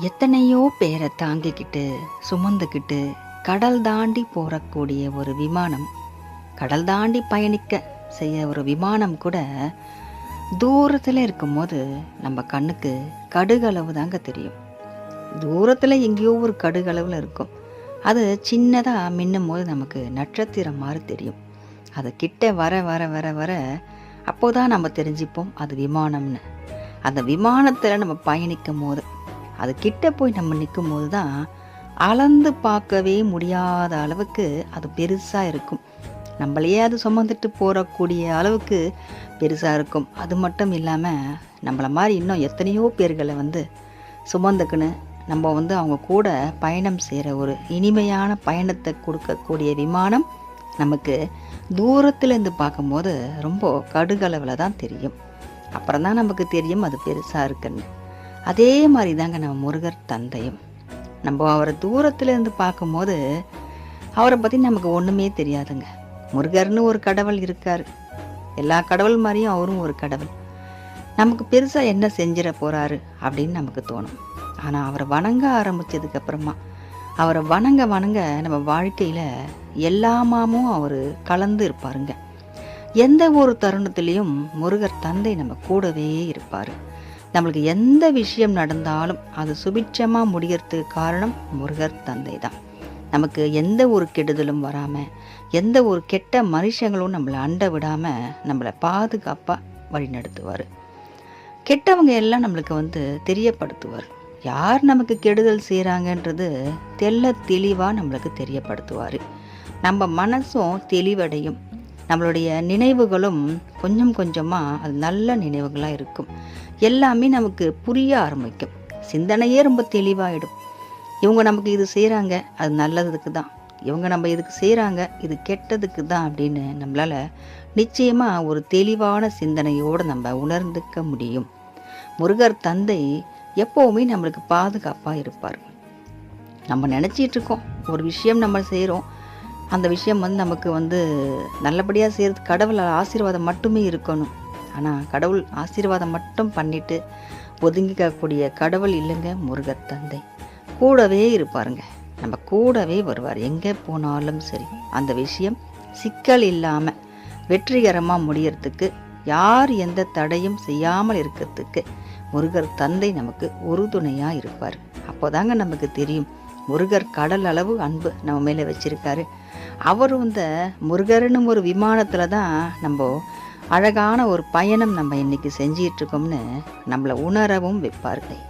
எத்தனையோ பேரை தாங்கிக்கிட்டு சுமந்துக்கிட்டு கடல் தாண்டி போகக்கூடிய ஒரு விமானம் கடல் தாண்டி பயணிக்க செய்ய ஒரு விமானம் கூட தூரத்தில் இருக்கும்போது நம்ம கண்ணுக்கு கடுகளவு தாங்க தெரியும். தூரத்தில் எங்கேயோ ஒரு கடுகளவில் இருக்கும். அது சின்னதாக மின்னும் போது நமக்கு நட்சத்திரம் மாதிரி தெரியும். அது கிட்ட வர வர வர வர அப்போதான் நம்ம தெரிஞ்சுப்போம் அது விமானம்னு. அந்த விமானத்தில் நம்ம பயணிக்கும் போது அது கிட்ட போய் நம்ம நிற்கும் போது தான் அளந்து பார்க்கவே முடியாத அளவுக்கு அது பெருசாக இருக்கும். நம்மளையே அது சுமந்துட்டு போகக்கூடிய அளவுக்கு பெருசாக இருக்கும். அது மட்டும் இல்லாமல் நம்மளை மாதிரி இன்னும் எத்தனையோ பேர்களை வந்து சுமந்துக்குன்னு நம்ம வந்து அவங்க கூட பயணம் செய்கிற ஒரு இனிமையான பயணத்தை கொடுக்கக்கூடிய விமானம் நமக்கு தூரத்துலேருந்து பார்க்கும்போது ரொம்ப கடுகளவில் தான் தெரியும். அப்புறம் தான் நமக்கு தெரியும் அது பெருசாக இருக்குன்னு. அதே மாதிரி தாங்க நம்ம முருகர் தந்தையும். நம்ம அவரை தூரத்துலேருந்து பார்க்கும்போது அவரை பற்றி நமக்கு ஒன்றுமே தெரியாதுங்க. முருகர்னு ஒரு கடவுள் இருக்கார். எல்லா கடவுள் மாதிரியும் அவரும் ஒரு கடவுள். நமக்கு பெருசாக என்ன செஞ்சிட போகிறாரு அப்படின்னு நமக்கு தோணும். ஆனால் அவரை வணங்க ஆரம்பித்ததுக்கப்புறமா அவரை வணங்க வணங்க நம்ம வாழ்க்கையில் எல்லாமாமும் அவர் கலந்து இருப்பாருங்க. எந்த ஒரு தருணத்திலையும் முருகர் தந்தை நம்ம கூடவே இருப்பார். நம்மளுக்கு எந்த விஷயம் நடந்தாலும் அது சுபிட்சமாக முடியறதுக்கு காரணம் முருகர் தந்தை தான் நமக்கு எந்த ஒரு கெடுதலும் வராமல் எந்த ஒரு கெட்ட மனுஷங்களும் நம்மளை அண்ட விடாமல் நம்மளை பாதுகாப்பாக வழிநடத்துவார். கெட்டவங்க எல்லாம் நம்மளுக்கு வந்து தெரியப்படுத்துவார். யார் நமக்கு கெடுதல் செய்கிறாங்கன்றது தெல்ல தெளிவாக நம்மளுக்கு தெரியப்படுத்துவார். நம்ம மனசும் தெளிவடையும். நம்மளுடைய நினைவுகளும் கொஞ்சம் கொஞ்சமாக அது நல்ல நினைவுகளாக இருக்கும். எல்லாமே நமக்கு புரிய ஆரம்பிக்கும். சிந்தனையே ரொம்ப தெளிவாகிடும் இவங்க நமக்கு இது செய்கிறாங்க அது நல்லதுக்கு தான். இவங்க நம்ம இதுக்கு செய்கிறாங்க இது கெட்டதுக்கு தான் அப்படின்னு நம்மளால் நிச்சயமாக ஒரு தெளிவான சிந்தனையோடு நம்ம உணர்ந்துக்க முடியும். முருகர் தந்தை எப்போவுமே நம்மளுக்கு பாதுகாப்பாக இருப்பார். நம்ம நினச்சிட்டு இருக்கோம் ஒரு விஷயம் நம்ம செய்கிறோம் அந்த விஷயம் வந்து நமக்கு வந்து நல்லபடியாக செய்கிறது கடவுள் ஆசீர்வாதம் மட்டுமே இருக்கணும். ஆனால் கடவுள் ஆசீர்வாதம் மட்டும் பண்ணிட்டு ஒதுங்கிக்கக்கூடிய கடவுள் இல்லைங்க முருகர் தந்தை. கூடவே இருப்பாருங்க. நம்ம கூடவே வருவார் எங்கே போனாலும் சரி. அந்த விஷயம் சிக்கல் இல்லாமல் வெற்றிகரமாக முடியறதுக்கு யார் எந்த தடையும் செய்யாமல் இருக்கிறதுக்கு முருகர் தந்தை நமக்கு உறுதுணையாக இருப்பார். அப்போதாங்க நமக்கு தெரியும் முருகர் கடல் அளவு அன்பு நம்ம மேலே வச்சுருக்காரு. அவரும் இந்த முருகர்னு ஒரு விமானத்தில் தான் நம்ம அழகான ஒரு பயணம் நம்ம இன்றைக்கி செஞ்சிகிட்ருக்கோம்னு நம்மளை உணரவும் வைப்பார்கள்